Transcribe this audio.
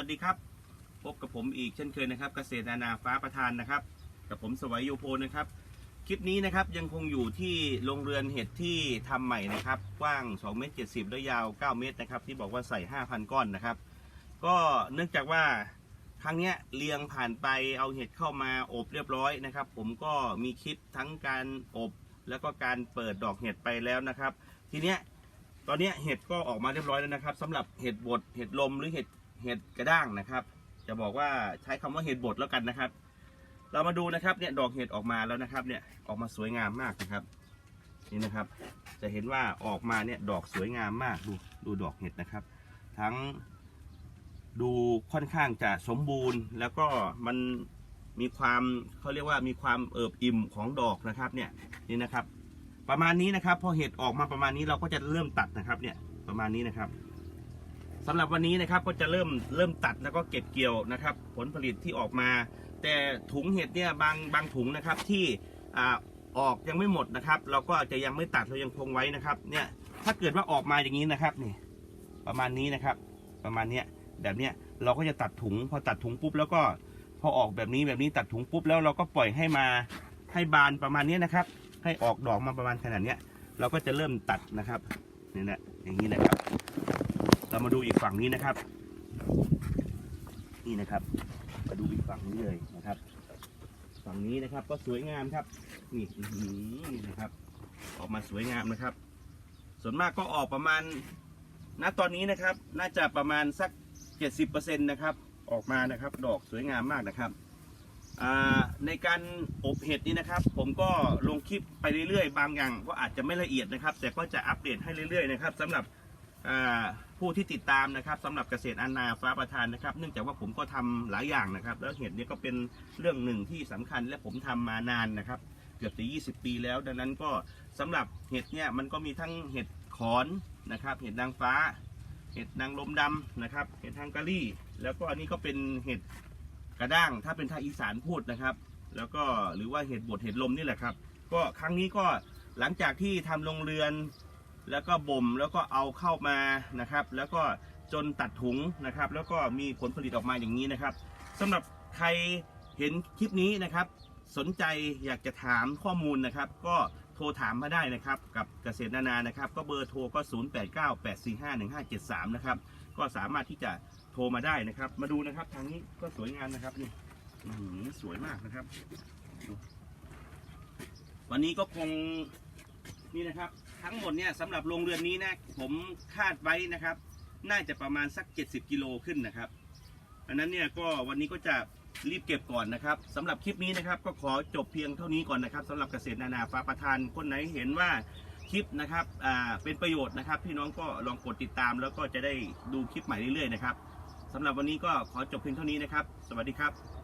สวัสดีครับ พบกับผมอีกเช่นเคยนะครับ เกษตรนานาฟ้าประธานนะครับ กับผมสวัยโยโพนะครับ คลิปนี้นะครับยังคงอยู่ที่โรงเรือนเห็ดที่ทำใหม่นะครับ กว้าง2เมตร70และยาว 9 เมตรนะครับ ที่บอกว่าใส่ 5,000 ก้อนนะครับ ก็เนื่องจากว่าครั้งนี้เรียงผ่านไปเอาเห็ดเข้ามาอบเรียบร้อยนะครับ ผมก็มีคลิปทั้งการอบแล้วก็การเปิดดอกเห็ดไปแล้วนะครับ ทีเนี้ยตอนนี้เห็ดก็ออกมาเรียบร้อยแล้วนะครับสำหรับเห็ดบดเห็ดลมหรือเห็ด เห็ดกระด้างนะครับ จะบอกว่าใช้คำว่าเห็ดบดแล้วกันนะครับ เรามาดูนะครับเนี่ยดอกเห็ดออกมาแล้วนะครับ เนี่ยออกมาสวยงามมากนะครับ นี่นะครับ จะเห็นว่าออกมาเนี่ยดอกสวยงามมากดูดูดอกเห็ดนะครับ ทั้งดูค่อนข้างจะสมบูรณ์ แล้วก็มันมีความเขาเรียกว่ามีความเอิบอิ่มของดอกนะครับเนี่ยนี่นะครับ ประมาณนี้นะครับ พอเห็ดออกมาประมาณนี้เราก็จะเริ่มตัดนะครับเนี่ยประมาณนี้นะครับ สำหรับวันนี้นะครับก็จะเริ่มเริ่มตัดแล้วก็เก็บเกี่ยวนะครับ ผลผลิตที่ออกมา แต่ถุงเห็ดเนี่ยบางบางถุงนะครับที่อ่าออกยังไม่หมดนะครับ เราก็จะยังไม่ตัดเรายังคงไว้นะครับ เนี่ยถ้าเกิดว่าออกมาอย่างนี้นะครับนี่ประมาณนี้นะครับ ประมาณเนี้ยแบบเนี้ยเราก็จะตัดถุงพอตัดถุงปุ๊บแล้วก็พอออกแบบนี้แบบนี้ตัดถุงปุ๊บแล้วเราก็ปล่อยให้มาให้บานประมาณนี้นะครับ ให้ออกดอกมาประมาณขนาดเนี้ย เราก็จะเริ่มตัดนะครับนี่นะอย่างนี้นะครับ เรามาดูอีกฝั่งนี้นะครับ นี่นะครับ มาดูอีกฝั่งนี้เลยนะครับ ฝั่งนี้นะครับก็สวยงามครับ นี่นี่นะครับ ออกมาสวยงามนะครับ ส่วนมากก็ออกประมาณณตอนนี้นะครับ น่าจะประมาณสัก 70%นะครับ ออกมานะครับ ดอกสวยงามมากนะครับในการอบเห็ดนี่นะครับ ผมก็ลงคลิปไปเรื่อยๆ บางอย่างก็อาจจะไม่ละเอียดนะครับ แต่ก็จะอัปเดตให้เรื่อยๆนะครับสำหรับ ผู้ที่ติดตามนะครับสำหรับเกษตรอันนาฟ้าประทานนะครับ เนื่องจากว่าผมก็ทำหลายอย่างนะครับ แล้วเห็ดนี่ยก็เป็นเรื่องหนึ่งที่สำคัญและผมทำมานานนะครับ เกือบจะ 20 ปีแล้ว ดังนั้นก็สำหรับเห็ดเนี่ยมันก็มีทั้งเห็ดขอนนะครับ เห็ดนางฟ้า เห็ดนางลมดำนะครับ เห็ดทางกะลี่ แล้วก็อันนี้ก็เป็นเห็ดกระด้าง ถ้าเป็นทางอีสานพูดนะครับ แล้วก็หรือว่าเห็ดบดเห็ดลมนี่แหละครับ ก็ครั้งนี้ก็หลังจากที่ทำโรงเรือน แล้วก็บ่มแล้วก็เอาเข้ามานะครับ แล้วก็จนตัดถุงนะครับ แล้วก็มีผลผลิตออกมาอย่างนี้นะครับสำหรับใครเห็นคลิปนี้นะครับ สนใจอยากจะถามข้อมูลนะครับ ก็โทรถามมาได้นะครับ กับเกษตรนานานะครับ ก็เบอร์โทรก็ 0898451573 นะครับ ก็สามารถที่จะโทรมาได้นะครับ มาดูนะครับทางนี้ก็สวยงามนะครับนี่สวยมากนะครับ วันนี้ก็คง นี่นะครับ ทั้งหมดเนี่ยสำหรับโรงเรือนนี้นะผมคาดไว้นะครับ น่าจะประมาณสัก 70 กิโลขึ้นนะครับอันนั้นเนี่ยก็วันนี้ก็จะรีบเก็บก่อนนะครับสำหรับคลิปนี้นะครับ ก็ขอจบเพียงเท่านี้ก่อนนะครับสำหรับเกษตรนานาฟ้าประทานคนไหนเห็นว่าคลิปนะครับอ่าเป็นประโยชน์นะครับ พี่น้องก็ลองกดติดตาม แล้วก็จะได้ดูคลิปใหม่เรื่อยๆนะครับสำหรับวันนี้ก็ขอจบเพียงเท่านี้นะครับ สวัสดีครับ